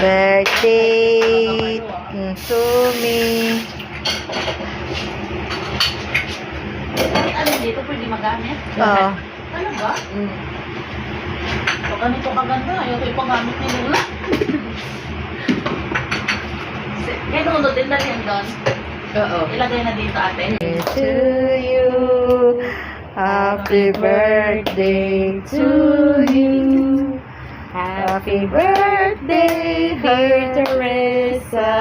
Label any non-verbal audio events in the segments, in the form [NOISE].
birthday to me. Ano dito pwede magamit? Oo. Ano ba? Mm. Pag ganito kaganda, ayaw ko ipagamit ni Lola. Si- Kaya nundutin na rin doon. Oo. Ilagay na dito ate. To you, happy birthday to you. Happy birthday, dear Teresa.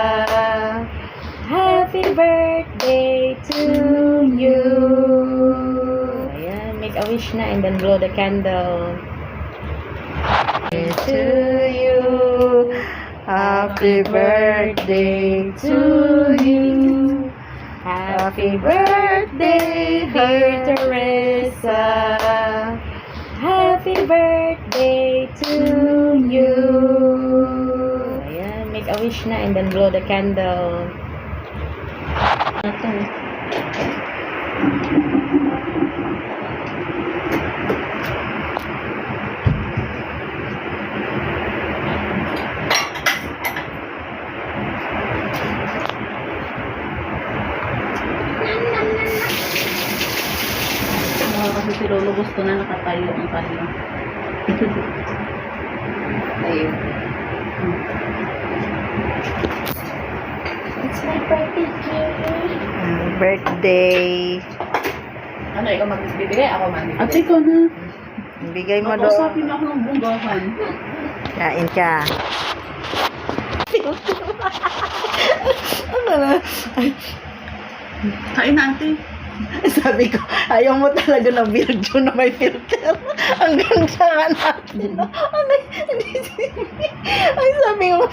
Happy birthday to you. Ayan, make a wish na and then blow the candle. To you, happy birthday to you. Happy birthday, dear Teresa. Happy birthday you. Ayan, make a wish na and then blow the candle. Ito. Kasi si Lolo gusto na nakatayo ang kanya. [LAUGHS] Ayun. It's my birthday cake. Birthday. Ano, ikaw magbibigay? Ako magbibigay. Ate ko na. Bigay mo doon. Nakausapin ako ng bunggahan. Kain ka. ano na? Kain na ate. [LAUGHS] Sabi ko, ayaw mo talaga ng video na may filter. [LAUGHS] Ang ganda nga natin. Hindi [LAUGHS] Ay, sabi ko,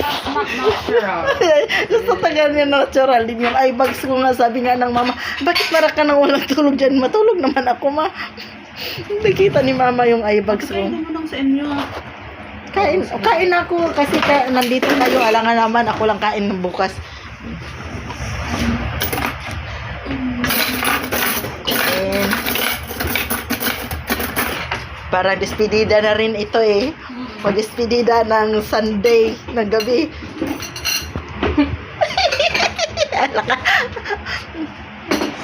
gusto taga niya natural din yung eye bags ko nga. Sabi nga ng mama, bakit para ka nang walang tulog dyan? Matulog naman ako, ma. Nakita ni mama yung eye bags ko. Kain mo lang sa inyo. Kain, kain ako kasi ka, nandito kayo. Alangan naman, ako lang kain bukas. Ayan. Para despedida na rin ito eh. Mag-despedida ng Sunday ng gabi.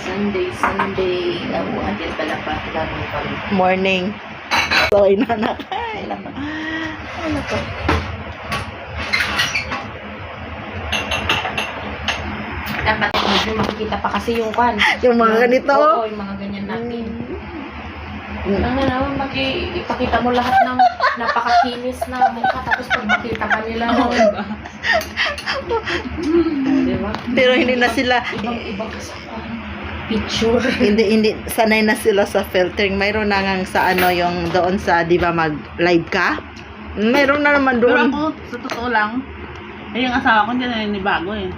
Sunday, Sunday. Ako, ate, pala pa. Lalo pa. Morning. Sorry na anak. Ay, nako. Ay, nako. Dapat makikita pa kasi yung kwan. Yung mga ganito. Oo, yung mga ganyan natin. Mm. Ang naman, mag ipakita mo lahat ng napakakinis na mukha tapos pag makita ka nila. Di ba? Pero hindi na sila, Ibang ibang picture. hindi hindi sanay na sila sa filtering. Mayroon na ngang sa ano yung doon sa 'di ba mag live ka? Mayroon na naman Pero doon. ako, sa totoo lang, eh yung asawa ko hindi na nanibago eh.